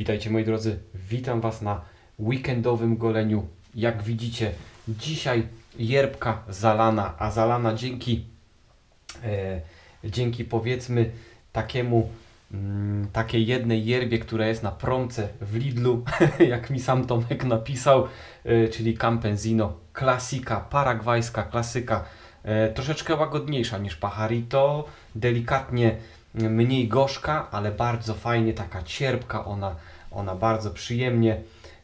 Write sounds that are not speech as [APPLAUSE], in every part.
Witajcie moi drodzy, witam Was na weekendowym goleniu. Jak widzicie, dzisiaj jerbka zalana, a zalana dzięki, e, dzięki powiedzmy takiemu, mm, takiej jednej yerbie, która jest na promce w Lidlu, [LAUGHS] jak mi sam Tomek napisał, e, czyli Campenzino, klasika, paragwajska klasyka, e, troszeczkę łagodniejsza niż Pajarito, delikatnie mniej gorzka, ale bardzo fajnie, taka cierpka, ona, ona bardzo przyjemnie,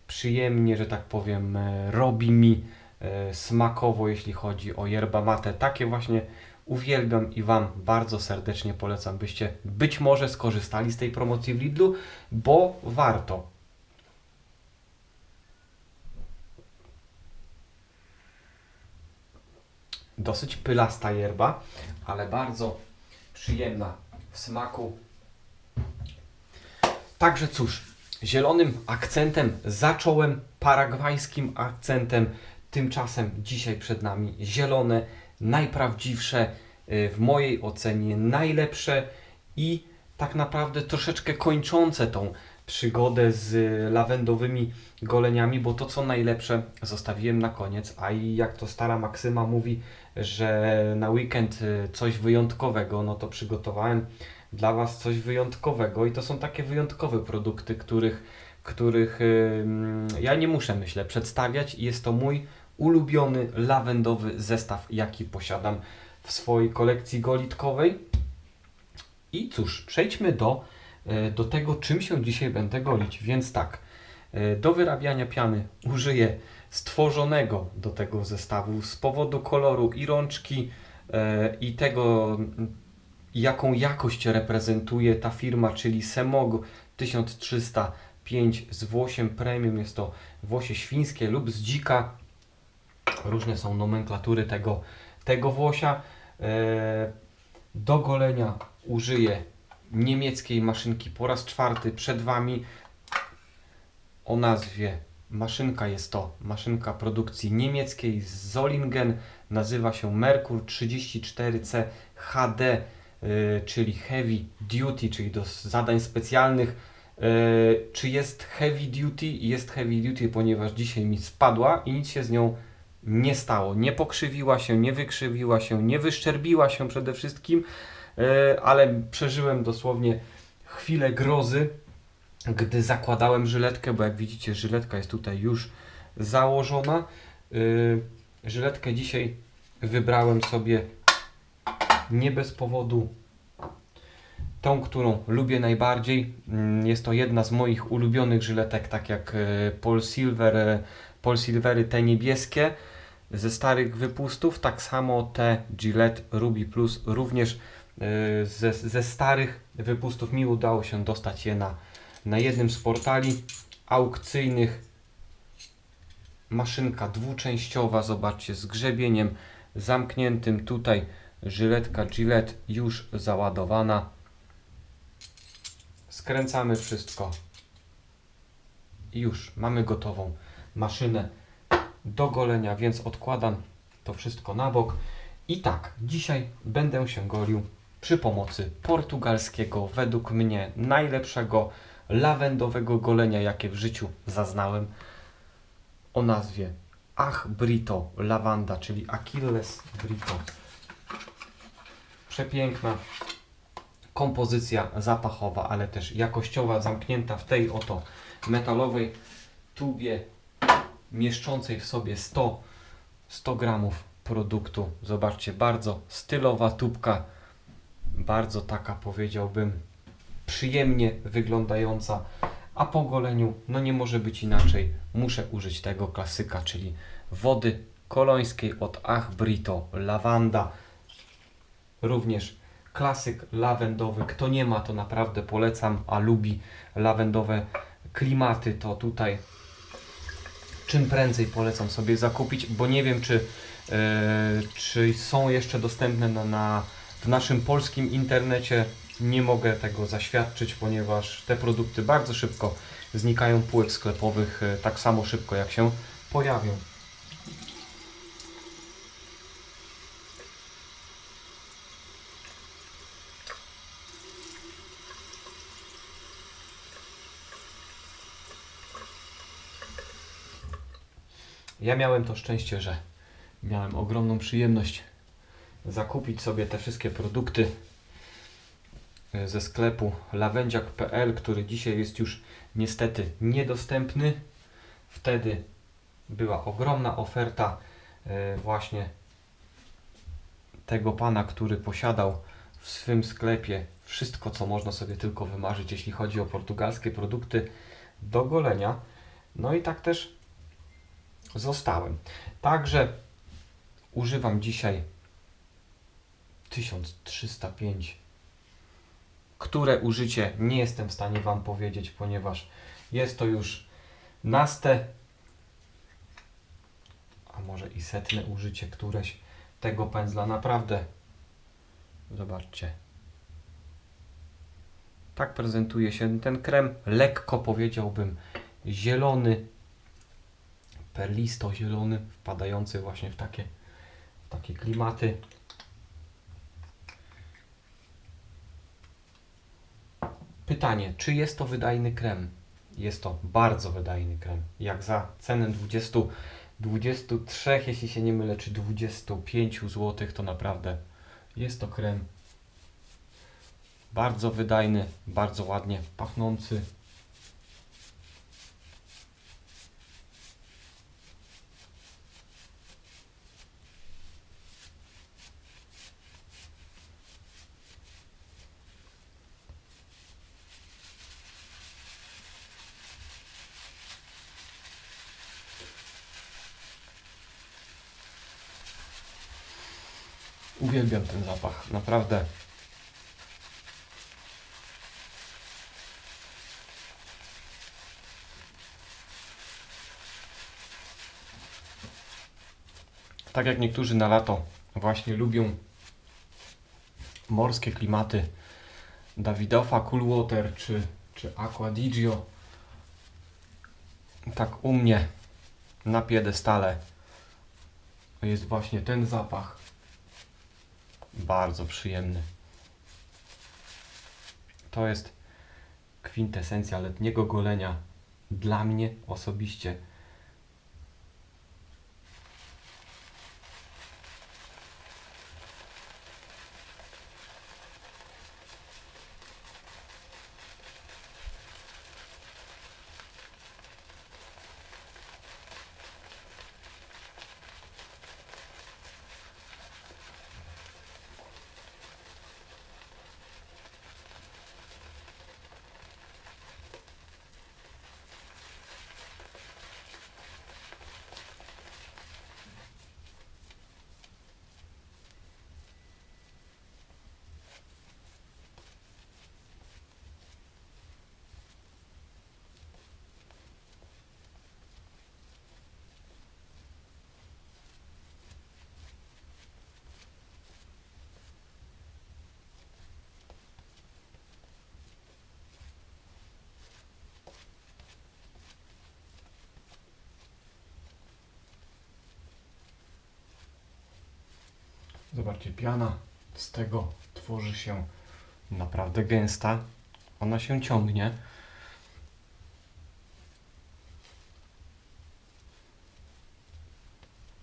przyjemnie, że tak powiem, e, robi mi e, smakowo, jeśli chodzi o yerba mate. Takie właśnie uwielbiam i Wam bardzo serdecznie polecam, byście być może skorzystali z tej promocji w Lidlu, bo warto. Dosyć pylasta yerba, ale bardzo przyjemna w smaku. Także cóż, zielonym akcentem zacząłem, paragwajskim akcentem. Tymczasem dzisiaj przed nami zielone, najprawdziwsze, y, w mojej ocenie najlepsze i tak naprawdę troszeczkę kończące tą przygodę z lawendowymi goleniami, bo to co najlepsze zostawiłem na koniec, a i jak to stara Maksyma mówi, że na weekend y, coś wyjątkowego, no to przygotowałem dla Was coś wyjątkowego. I to są takie wyjątkowe produkty, których, których ym, ja nie muszę, myślę, przedstawiać. Jest to mój ulubiony lawendowy zestaw, jaki posiadam w swojej kolekcji golitkowej. I cóż, przejdźmy do, do tego, czym się dzisiaj będę golić. Więc tak, e, do wyrabiania piany użyję stworzonego do tego zestawu z powodu koloru i rączki e, i tego, jaką jakość reprezentuje ta firma, czyli Semog 1305 z włosiem premium. Jest to włosie świńskie lub z dzika. Różne są nomenklatury tego, tego włosia. E, Do golenia użyję niemieckiej maszynki po raz czwarty przed Wami o nazwie maszynka jest to maszynka produkcji niemieckiej z Zollingen nazywa się Merkur 34C HD y, czyli Heavy Duty czyli do zadań specjalnych Y, czy jest Heavy Duty? Jest Heavy Duty ponieważ dzisiaj mi spadła i nic się z nią nie stało. Nie pokrzywiła się, nie wykrzywiła się, nie wyszczerbiła się przede wszystkim, ale przeżyłem dosłownie chwilę grozy, gdy zakładałem żyletkę, bo jak widzicie, żyletka jest tutaj już założona. Yy, żyletkę dzisiaj wybrałem sobie nie bez powodu tą, którą lubię najbardziej. Mm, Jest to jedna z moich ulubionych żyletek, tak jak yy, Paul Silver, Paul Silvery te niebieskie ze starych wypustów, tak samo te Gillette Ruby Plus również ze, ze starych wypustów mi udało się dostać je na na jednym z portali aukcyjnych. Maszynka dwuczęściowa, zobaczcie, z grzebieniem zamkniętym tutaj. Żyletka Gillette już załadowana. Skręcamy wszystko. I już mamy gotową maszynę do golenia, więc odkładam to wszystko na bok. I tak, dzisiaj będę się golił przy pomocy portugalskiego, według mnie najlepszego lawendowego golenia, jakie w życiu zaznałem, o nazwie Ach Brito Lavanda, czyli Achilles Brito. Przepiękna kompozycja zapachowa, ale też jakościowa, zamknięta w tej oto metalowej tubie mieszczącej w sobie 100, 100 gramów produktu. Zobaczcie, bardzo stylowa tubka, bardzo taka powiedziałbym przyjemnie wyglądająca, a po goleniu no nie może być inaczej. Muszę użyć tego klasyka, czyli wody kolońskiej od Ach Brito Lavanda. Również klasyk lawendowy. Kto nie ma, to naprawdę polecam, a lubi lawendowe klimaty, to tutaj czym prędzej polecam sobie zakupić, bo nie wiem, czy, e, czy są jeszcze dostępne na, na, w naszym polskim internecie nie mogę tego zaświadczyć, ponieważ te produkty bardzo szybko znikają półek sklepowych e, tak samo szybko jak się pojawią. Ja miałem to szczęście, że miałem ogromną przyjemność zakupić sobie te wszystkie produkty e, ze sklepu lawendziak.pl, który dzisiaj jest już niestety niedostępny. Wtedy była ogromna oferta e, właśnie tego pana, który posiadał w swym sklepie wszystko, co można sobie tylko wymarzyć, jeśli chodzi o portugalskie produkty do golenia. No i tak też zostałem. Także używam dzisiaj 1305, które użycie nie jestem w stanie Wam powiedzieć, ponieważ jest to już naste, a może i setne użycie któreś tego pędzla. Naprawdę, zobaczcie. Tak prezentuje się ten krem, lekko powiedziałbym zielony, perlisto zielony, wpadający właśnie w takie, w takie klimaty. Pytanie, czy jest to wydajny krem? Jest to bardzo wydajny krem. Jak za cenę 20, 23, jeśli się nie mylę, czy 25 zł, to naprawdę jest to krem bardzo wydajny, bardzo ładnie pachnący. Uwielbiam ten zapach, naprawdę. Tak jak niektórzy na lato właśnie lubią morskie klimaty Davidofa Coolwater czy, czy Aqua Digio, tak u mnie na piedestale jest właśnie ten zapach bardzo przyjemny. To jest kwintesencja letniego golenia dla mnie osobiście. Zobaczcie, piana z tego tworzy się naprawdę gęsta. Ona się ciągnie.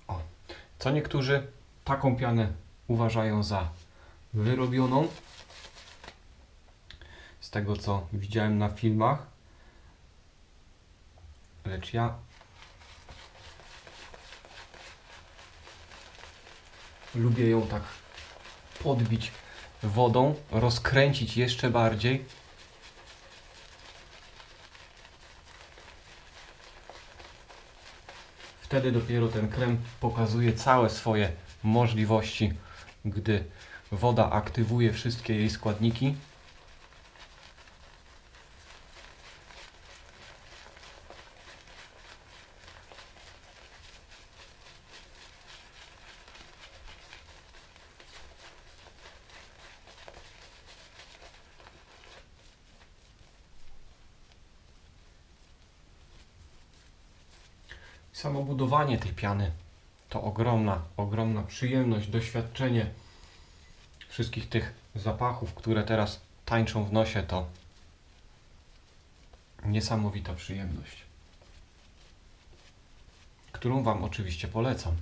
O. Co niektórzy taką pianę uważają za wyrobioną. Z tego co widziałem na filmach. Lecz ja Lubię ją tak podbić wodą, rozkręcić jeszcze bardziej. Wtedy dopiero ten krem pokazuje całe swoje możliwości, gdy woda aktywuje wszystkie jej składniki. Samo budowanie tej piany to ogromna, ogromna przyjemność, doświadczenie wszystkich tych zapachów, które teraz tańczą w nosie, to niesamowita przyjemność. którą Wam oczywiście polecam.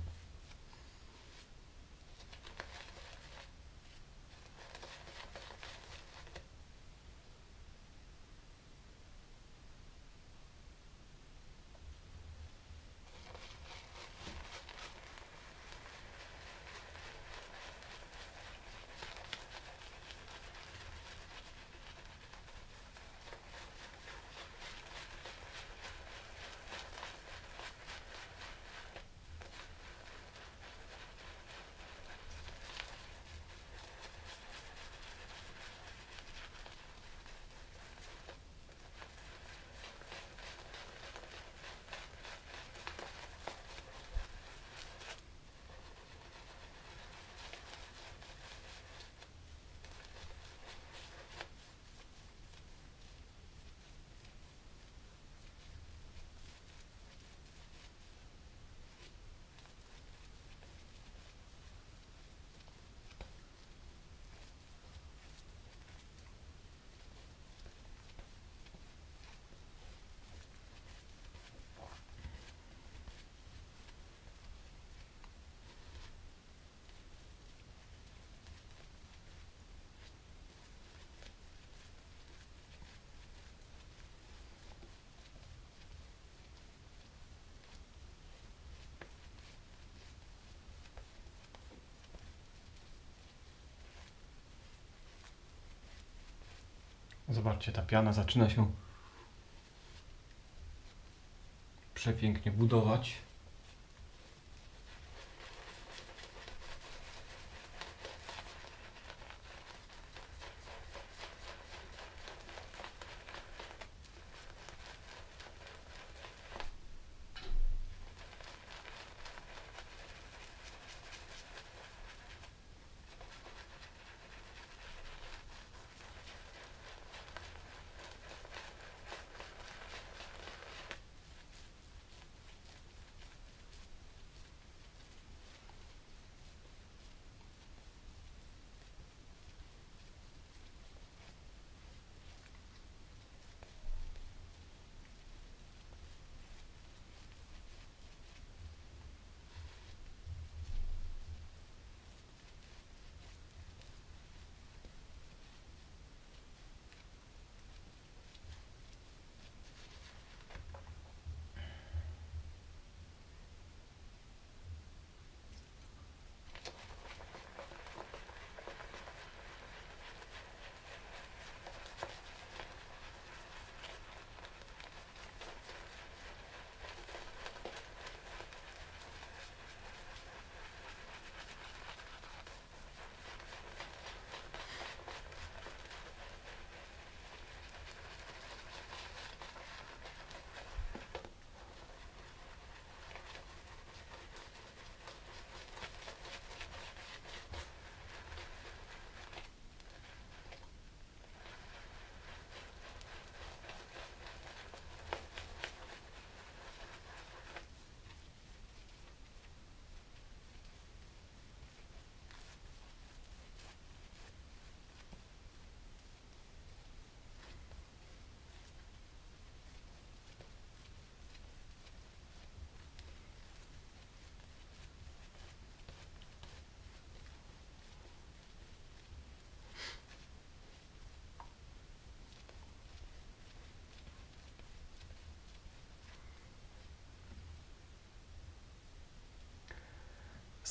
Zobaczcie, ta piana zaczyna się przepięknie budować.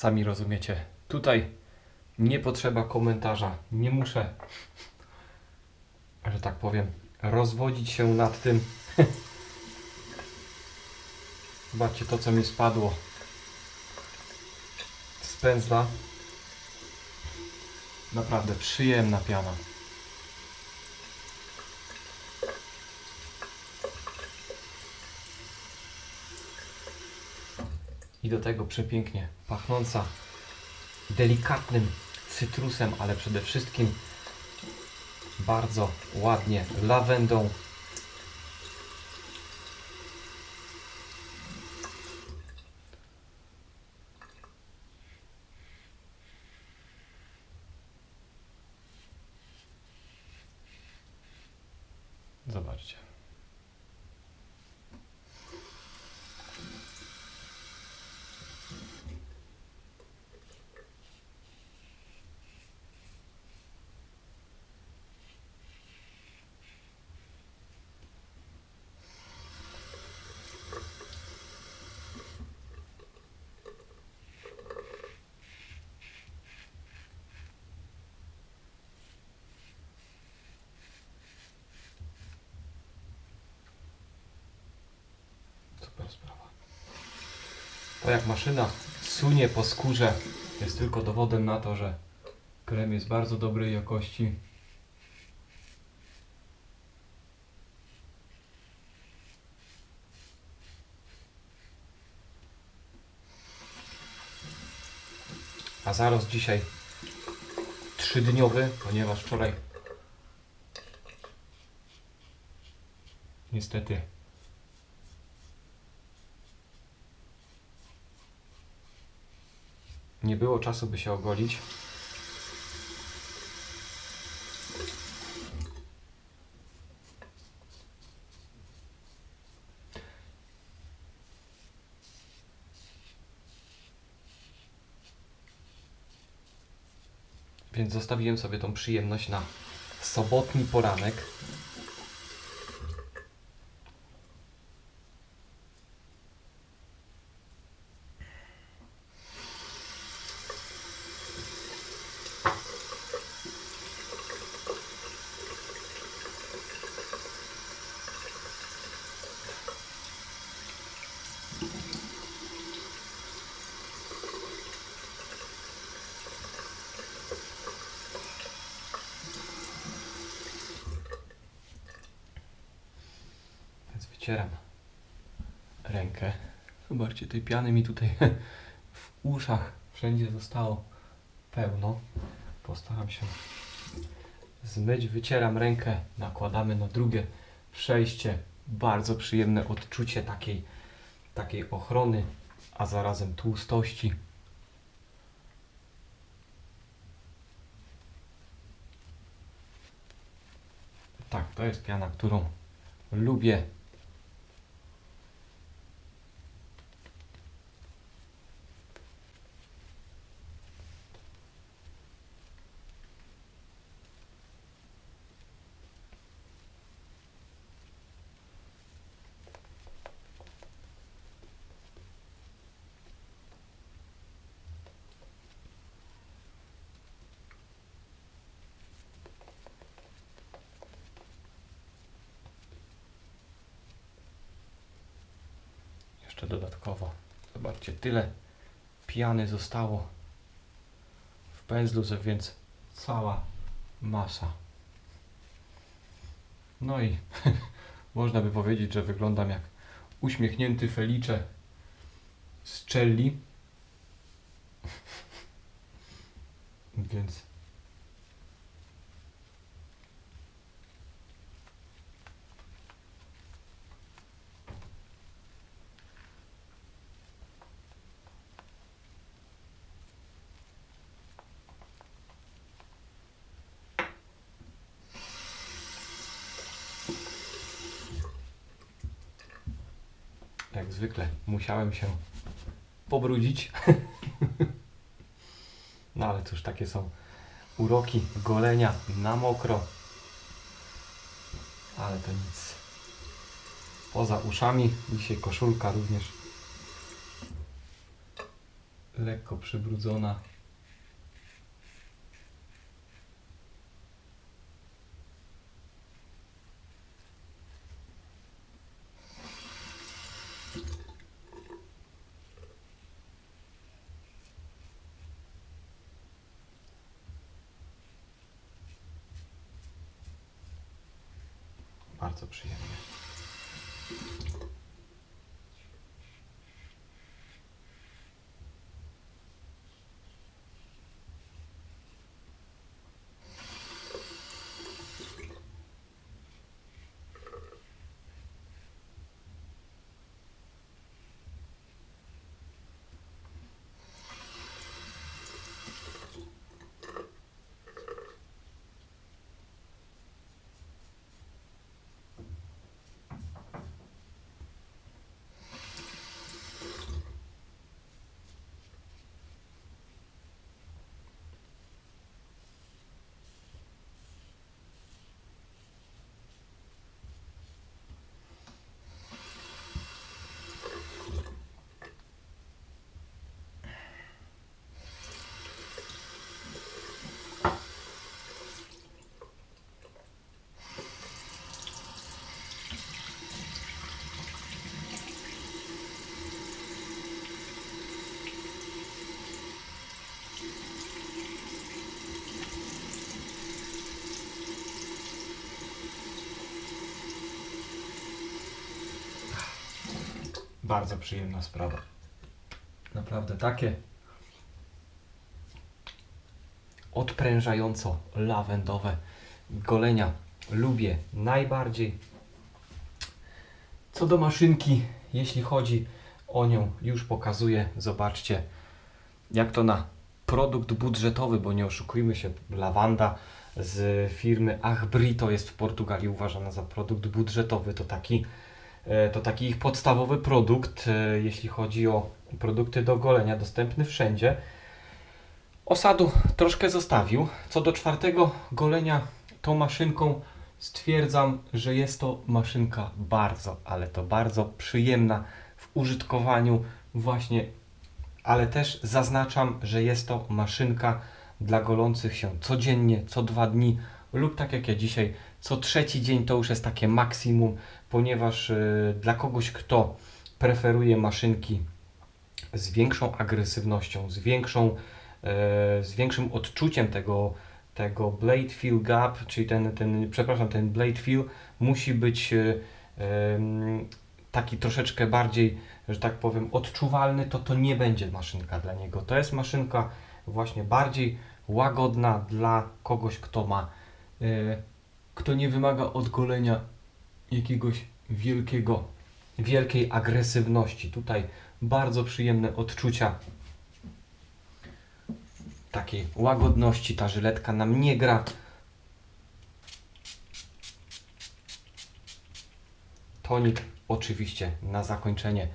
Sami rozumiecie. Tutaj nie potrzeba komentarza. Nie muszę, że tak powiem, rozwodzić się nad tym. [LAUGHS] Zobaczcie to, co mi spadło z pędzla. Naprawdę przyjemna piana. I do tego przepięknie pachnąca delikatnym cytrusem, ale przede wszystkim bardzo ładnie lawendą. Zobaczcie. To jak maszyna sunie po skórze jest tylko dowodem na to, że krem jest bardzo dobrej jakości. A zaraz dzisiaj trzydniowy, ponieważ wczoraj niestety nie było czasu, by się ogolić. Więc zostawiłem sobie tą przyjemność na sobotni poranek. Więc wycieram rękę. Zobaczcie, tej piany mi tutaj [LAUGHS] w uszach wszędzie zostało pełno. Postaram się zmyć. Wycieram rękę, nakładamy na drugie przejście. Bardzo przyjemne odczucie takiej, takiej ochrony, a zarazem tłustości. Tak, to jest piana, którą lubię. Jeszcze dodatkowo. Zobaczcie, tyle piany zostało w pędzlu, więc cała masa. No i [LAUGHS] można by powiedzieć, że wyglądam jak uśmiechnięty Felicze z Celli. [LAUGHS] Więc jak zwykle musiałem się pobrudzić. [LAUGHS] No ale cóż, takie są uroki golenia na mokro. Ale to nic. Poza uszami, dzisiaj koszulka również lekko przybrudzona. Bardzo przyjemna sprawa. Naprawdę takie odprężająco lawendowe golenia lubię najbardziej. Co do maszynki, jeśli chodzi o nią, już pokazuję. Zobaczcie, jak to na produkt budżetowy, bo nie oszukujmy się, lawanda z firmy Achbrito jest w Portugalii uważana za produkt budżetowy. To taki, to taki ich podstawowy produkt, e, jeśli chodzi o produkty do golenia, dostępny wszędzie. Osadu troszkę zostawił. Co do czwartego golenia tą maszynką stwierdzam, że jest to maszynka bardzo, ale to bardzo przyjemna w użytkowaniu właśnie, ale też zaznaczam, że jest to maszynka dla golących się codziennie, co dwa dni lub tak jak ja dzisiaj, co trzeci dzień to już jest takie maksimum, ponieważ y, dla kogoś, kto preferuje maszynki z większą agresywnością, z większą, e, z większym odczuciem tego, tego blade feel gap, czyli ten, ten, przepraszam, ten blade feel musi być em, taki troszeczkę bardziej, że tak powiem, odczuwalny, to to nie będzie maszynka dla niego. To jest maszynka właśnie bardziej łagodna dla kogoś, kto ma, e, kto nie wymaga od golenia jakiegoś wielkiego, wielkiej agresywności. Tutaj bardzo przyjemne odczucia takiej łagodności. Ta żyletka nam nie gra. Tonik oczywiście na zakończenie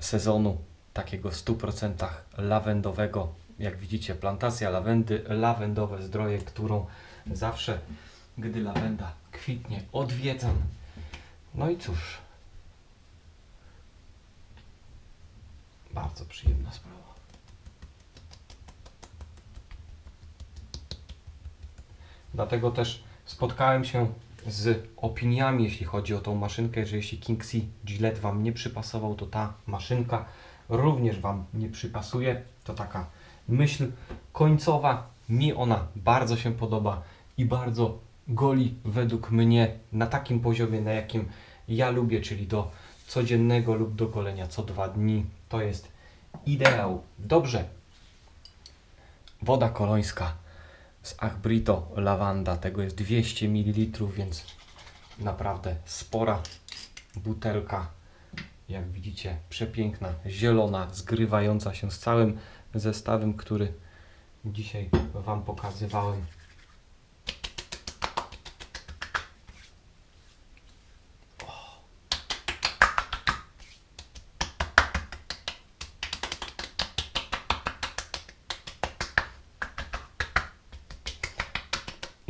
sezonu takiego w 100% lawendowego. Jak widzicie, plantacja lawendy, lawendowe zdroje, którą zawsze, gdy lawenda kwitnie, odwiedzam. No i cóż, bardzo przyjemna sprawa. Dlatego też spotkałem się z opiniami, jeśli chodzi o tą maszynkę, że jeśli King C Gillette Wam nie przypasował, to ta maszynka również Wam nie przypasuje. To taka myśl końcowa. Mi ona bardzo się podoba i bardzo goli według mnie na takim poziomie, na jakim ja lubię, czyli do codziennego lub do golenia co dwa dni. To jest ideał. Dobrze. Woda kolońska z Achbrito Lawanda. Tego jest 200 ml, więc naprawdę spora butelka. Jak widzicie, przepiękna, zielona, zgrywająca się z całym zestawem, który dzisiaj Wam pokazywałem.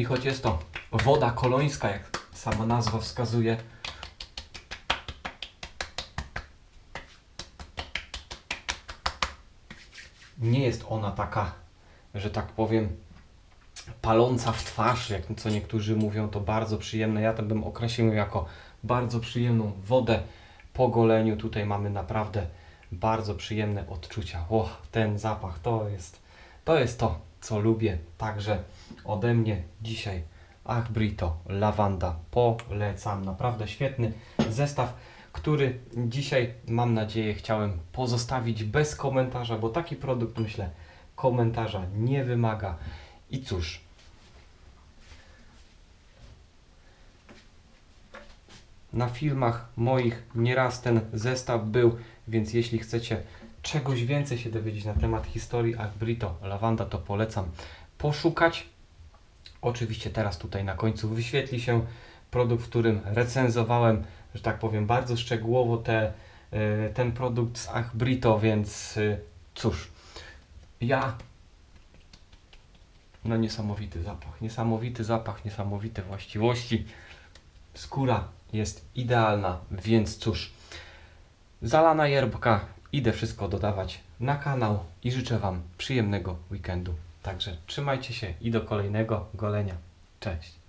I choć jest to woda kolońska, jak sama nazwa wskazuje, nie jest ona taka, że tak powiem, paląca w twarz, jak co niektórzy mówią, to bardzo przyjemne. Ja to bym określił jako bardzo przyjemną wodę po goleniu. Tutaj mamy naprawdę bardzo przyjemne odczucia. O, ten zapach to jest, to jest to, co lubię. Także ode mnie dzisiaj Ach Brito Lawanda polecam. Naprawdę świetny zestaw, który dzisiaj mam nadzieję chciałem pozostawić bez komentarza, bo taki produkt myślę komentarza nie wymaga. I cóż, na filmach moich nieraz ten zestaw był, więc jeśli chcecie czegoś więcej się dowiedzieć na temat historii Agbrito Lawanda, to polecam poszukać. Oczywiście teraz tutaj na końcu wyświetli się produkt, w którym recenzowałem, że tak powiem, bardzo szczegółowo te, y, ten produkt z Achbrito, więc y, cóż, ja no niesamowity zapach, niesamowity zapach, niesamowite właściwości. Skóra jest idealna, więc cóż, zalana yerbka, idę wszystko dodawać na kanał i życzę Wam przyjemnego weekendu. Także trzymajcie się i do kolejnego golenia. Cześć.